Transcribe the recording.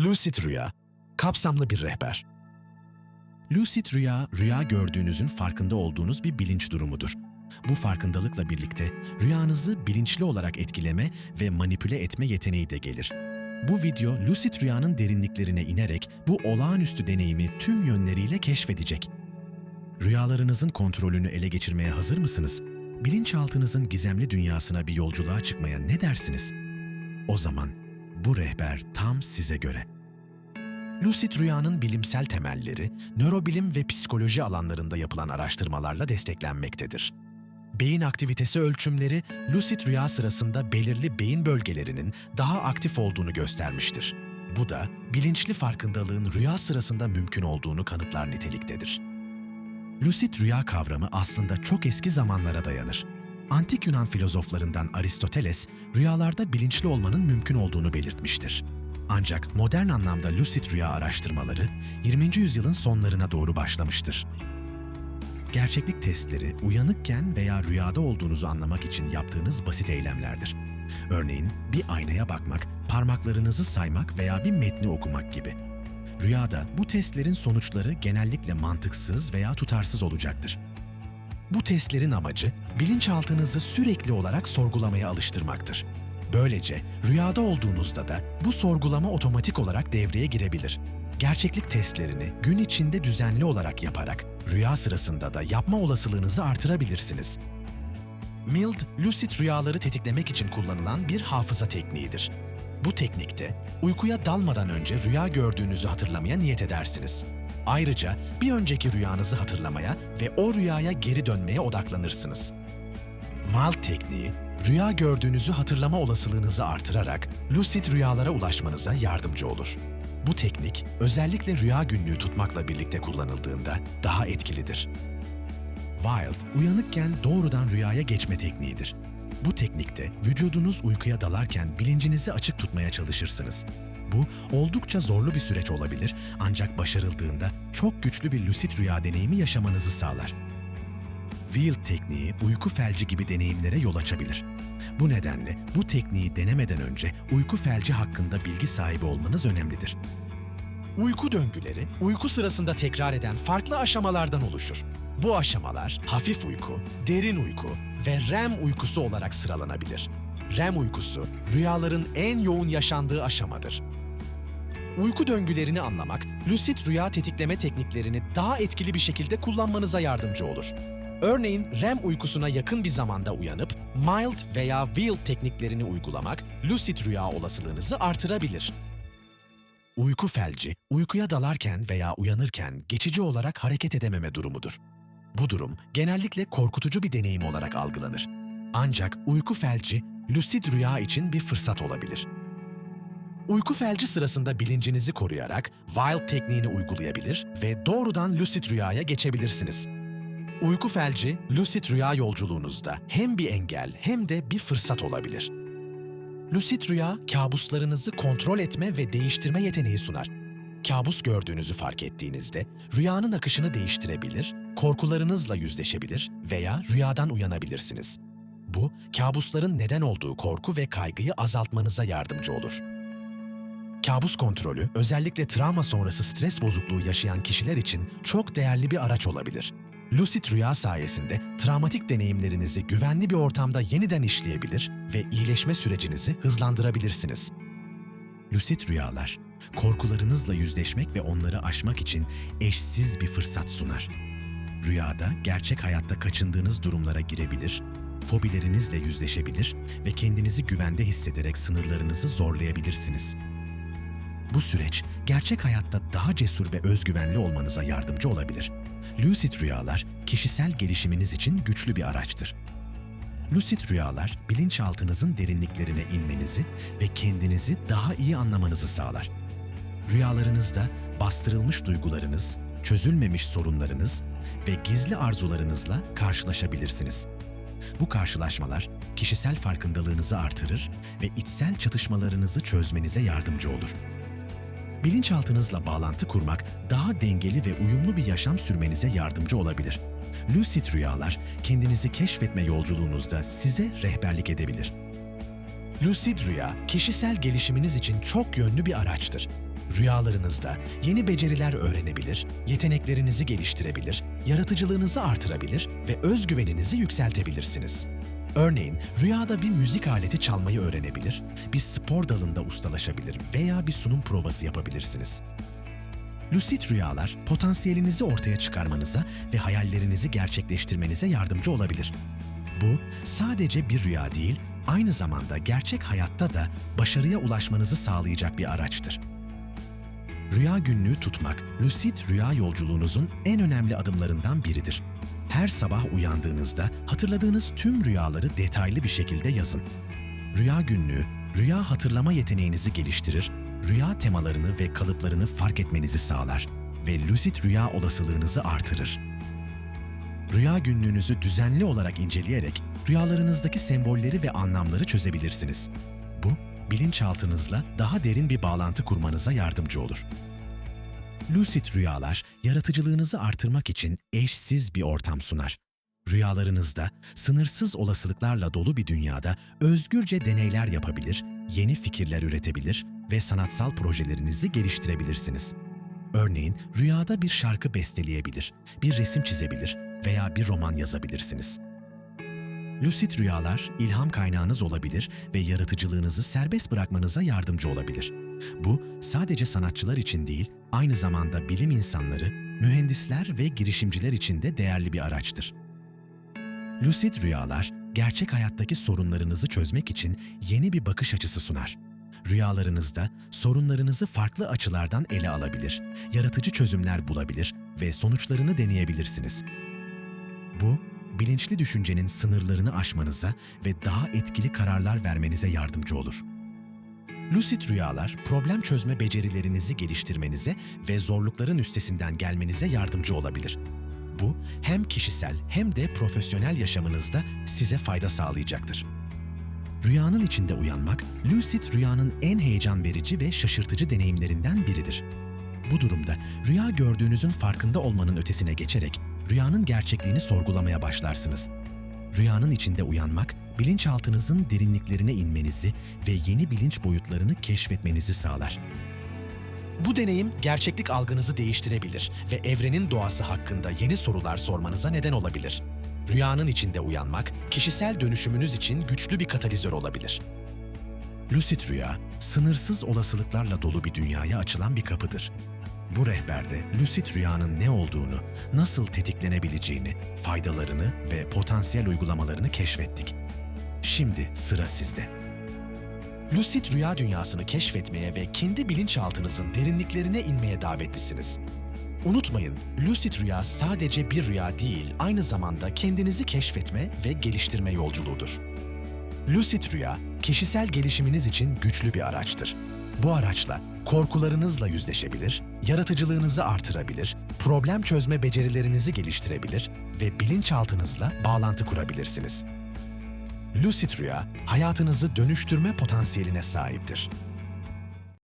Lucid Rüya, kapsamlı bir rehber. Lucid rüya, rüya gördüğünüzün farkında olduğunuz bir bilinç durumudur. Bu farkındalıkla birlikte rüyanızı bilinçli olarak etkileme ve manipüle etme yeteneği de gelir. Bu video lucid rüyanın derinliklerine inerek bu olağanüstü deneyimi tüm yönleriyle keşfedecek. Rüyalarınızın kontrolünü ele geçirmeye hazır mısınız? Bilinçaltınızın gizemli dünyasına bir yolculuğa çıkmaya ne dersiniz? O zaman bu rehber tam size göre. Lucid rüyanın bilimsel temelleri, nörobilim ve psikoloji alanlarında yapılan araştırmalarla desteklenmektedir. Beyin aktivitesi ölçümleri, lucid rüya sırasında belirli beyin bölgelerinin daha aktif olduğunu göstermiştir. Bu da bilinçli farkındalığın rüya sırasında mümkün olduğunu kanıtlar niteliktedir. Lucid rüya kavramı aslında çok eski zamanlara dayanır. Antik Yunan filozoflarından Aristoteles, rüyalarda bilinçli olmanın mümkün olduğunu belirtmiştir. Ancak modern anlamda lucid rüya araştırmaları 20. yüzyılın sonlarına doğru başlamıştır. Gerçeklik testleri uyanıkken veya rüyada olduğunuzu anlamak için yaptığınız basit eylemlerdir. Örneğin bir aynaya bakmak, parmaklarınızı saymak veya bir metni okumak gibi. Rüyada bu testlerin sonuçları genellikle mantıksız veya tutarsız olacaktır. Bu testlerin amacı bilinçaltınızı sürekli olarak sorgulamaya alıştırmaktır. Böylece rüyada olduğunuzda da bu sorgulama otomatik olarak devreye girebilir. Gerçeklik testlerini gün içinde düzenli olarak yaparak rüya sırasında da yapma olasılığınızı artırabilirsiniz. Mild, lucid rüyaları tetiklemek için kullanılan bir hafıza tekniğidir. Bu teknikte uykuya dalmadan önce rüya gördüğünüzü hatırlamaya niyet edersiniz. Ayrıca bir önceki rüyanızı hatırlamaya ve o rüyaya geri dönmeye odaklanırsınız. Mild tekniği, rüya gördüğünüzü hatırlama olasılığınızı artırarak lucid rüyalara ulaşmanıza yardımcı olur. Bu teknik özellikle rüya günlüğü tutmakla birlikte kullanıldığında daha etkilidir. Wild, uyanıkken doğrudan rüyaya geçme tekniğidir. Bu teknikte vücudunuz uykuya dalarken bilincinizi açık tutmaya çalışırsınız. Bu oldukça zorlu bir süreç olabilir ancak başarıldığında çok güçlü bir lucid rüya deneyimi yaşamanızı sağlar. Wild tekniği uyku felci gibi deneyimlere yol açabilir. Bu nedenle bu tekniği denemeden önce uyku felci hakkında bilgi sahibi olmanız önemlidir. Uyku döngüleri, uyku sırasında tekrar eden farklı aşamalardan oluşur. Bu aşamalar hafif uyku, derin uyku ve REM uykusu olarak sıralanabilir. REM uykusu, rüyaların en yoğun yaşandığı aşamadır. Uyku döngülerini anlamak, lucid rüya tetikleme tekniklerini daha etkili bir şekilde kullanmanıza yardımcı olur. Örneğin REM uykusuna yakın bir zamanda uyanıp mild veya wild tekniklerini uygulamak lucid rüya olasılığınızı artırabilir. Uyku felci, uykuya dalarken veya uyanırken geçici olarak hareket edememe durumudur. Bu durum genellikle korkutucu bir deneyim olarak algılanır. Ancak uyku felci, lucid rüya için bir fırsat olabilir. Uyku felci sırasında bilincinizi koruyarak wild tekniğini uygulayabilir ve doğrudan lucid rüyaya geçebilirsiniz. Uyku felci, lucid rüya yolculuğunuzda hem bir engel hem de bir fırsat olabilir. Lucid rüya, kabuslarınızı kontrol etme ve değiştirme yeteneği sunar. Kabus gördüğünüzü fark ettiğinizde rüyanın akışını değiştirebilir, korkularınızla yüzleşebilir veya rüyadan uyanabilirsiniz. Bu, kabusların neden olduğu korku ve kaygıyı azaltmanıza yardımcı olur. Kabus kontrolü, özellikle travma sonrası stres bozukluğu yaşayan kişiler için çok değerli bir araç olabilir. Lucid rüya sayesinde travmatik deneyimlerinizi güvenli bir ortamda yeniden işleyebilir ve iyileşme sürecinizi hızlandırabilirsiniz. Lucid rüyalar, korkularınızla yüzleşmek ve onları aşmak için eşsiz bir fırsat sunar. Rüyada gerçek hayatta kaçındığınız durumlara girebilir, fobilerinizle yüzleşebilir ve kendinizi güvende hissederek sınırlarınızı zorlayabilirsiniz. Bu süreç gerçek hayatta daha cesur ve özgüvenli olmanıza yardımcı olabilir. Lucid rüyalar kişisel gelişiminiz için güçlü bir araçtır. Lucid rüyalar bilinçaltınızın derinliklerine inmenizi ve kendinizi daha iyi anlamanızı sağlar. Rüyalarınızda bastırılmış duygularınız, çözülmemiş sorunlarınız ve gizli arzularınızla karşılaşabilirsiniz. Bu karşılaşmalar kişisel farkındalığınızı artırır ve içsel çatışmalarınızı çözmenize yardımcı olur. Bilinçaltınızla bağlantı kurmak daha dengeli ve uyumlu bir yaşam sürmenize yardımcı olabilir. Lucid rüyalar kendinizi keşfetme yolculuğunuzda size rehberlik edebilir. Lucid rüya, kişisel gelişiminiz için çok yönlü bir araçtır. Rüyalarınızda yeni beceriler öğrenebilir, yeteneklerinizi geliştirebilir, yaratıcılığınızı artırabilir ve özgüveninizi yükseltebilirsiniz. Örneğin rüyada bir müzik aleti çalmayı öğrenebilir, bir spor dalında ustalaşabilir veya bir sunum provası yapabilirsiniz. Lucid rüyalar potansiyelinizi ortaya çıkarmanıza ve hayallerinizi gerçekleştirmenize yardımcı olabilir. Bu sadece bir rüya değil, aynı zamanda gerçek hayatta da başarıya ulaşmanızı sağlayacak bir araçtır. Rüya günlüğü tutmak, lucid rüya yolculuğunuzun en önemli adımlarından biridir. Her sabah uyandığınızda hatırladığınız tüm rüyaları detaylı bir şekilde yazın. Rüya günlüğü, rüya hatırlama yeteneğinizi geliştirir, rüya temalarını ve kalıplarını fark etmenizi sağlar ve lucid rüya olasılığınızı artırır. Rüya günlüğünüzü düzenli olarak inceleyerek rüyalarınızdaki sembolleri ve anlamları çözebilirsiniz. Bu, bilinçaltınızla daha derin bir bağlantı kurmanıza yardımcı olur. Lucid rüyalar, yaratıcılığınızı artırmak için eşsiz bir ortam sunar. Rüyalarınızda sınırsız olasılıklarla dolu bir dünyada özgürce deneyler yapabilir, yeni fikirler üretebilir ve sanatsal projelerinizi geliştirebilirsiniz. Örneğin rüyada bir şarkı besteleyebilir, bir resim çizebilir veya bir roman yazabilirsiniz. Lucid rüyalar ilham kaynağınız olabilir ve yaratıcılığınızı serbest bırakmanıza yardımcı olabilir. Bu sadece sanatçılar için değil, aynı zamanda bilim insanları, mühendisler ve girişimciler için de değerli bir araçtır. Lucid rüyalar, gerçek hayattaki sorunlarınızı çözmek için yeni bir bakış açısı sunar. Rüyalarınızda sorunlarınızı farklı açılardan ele alabilir, yaratıcı çözümler bulabilir ve sonuçlarını deneyebilirsiniz. Bu, bilinçli düşüncenin sınırlarını aşmanıza ve daha etkili kararlar vermenize yardımcı olur. Lucid rüyalar, problem çözme becerilerinizi geliştirmenize ve zorlukların üstesinden gelmenize yardımcı olabilir. Bu, hem kişisel hem de profesyonel yaşamınızda size fayda sağlayacaktır. Rüyanın içinde uyanmak, lucid rüyanın en heyecan verici ve şaşırtıcı deneyimlerinden biridir. Bu durumda rüya gördüğünüzün farkında olmanın ötesine geçerek rüyanın gerçekliğini sorgulamaya başlarsınız. Rüyanın içinde uyanmak, bilinçaltınızın derinliklerine inmenizi ve yeni bilinç boyutlarını keşfetmenizi sağlar. Bu deneyim gerçeklik algınızı değiştirebilir ve evrenin doğası hakkında yeni sorular sormanıza neden olabilir. Rüyanın içinde uyanmak, kişisel dönüşümünüz için güçlü bir katalizör olabilir. Lucid rüya, sınırsız olasılıklarla dolu bir dünyaya açılan bir kapıdır. Bu rehberde lucid rüyanın ne olduğunu, nasıl tetiklenebileceğini, faydalarını ve potansiyel uygulamalarını keşfettik. Şimdi sıra sizde. Lucid rüya dünyasını keşfetmeye ve kendi bilinçaltınızın derinliklerine inmeye davetlisiniz. Unutmayın, lucid rüya sadece bir rüya değil, aynı zamanda kendinizi keşfetme ve geliştirme yolculuğudur. Lucid rüya, kişisel gelişiminiz için güçlü bir araçtır. Bu araçla korkularınızla yüzleşebilir, yaratıcılığınızı artırabilir, problem çözme becerilerinizi geliştirebilir ve bilinçaltınızla bağlantı kurabilirsiniz. Lucid rüya, hayatınızı dönüştürme potansiyeline sahiptir.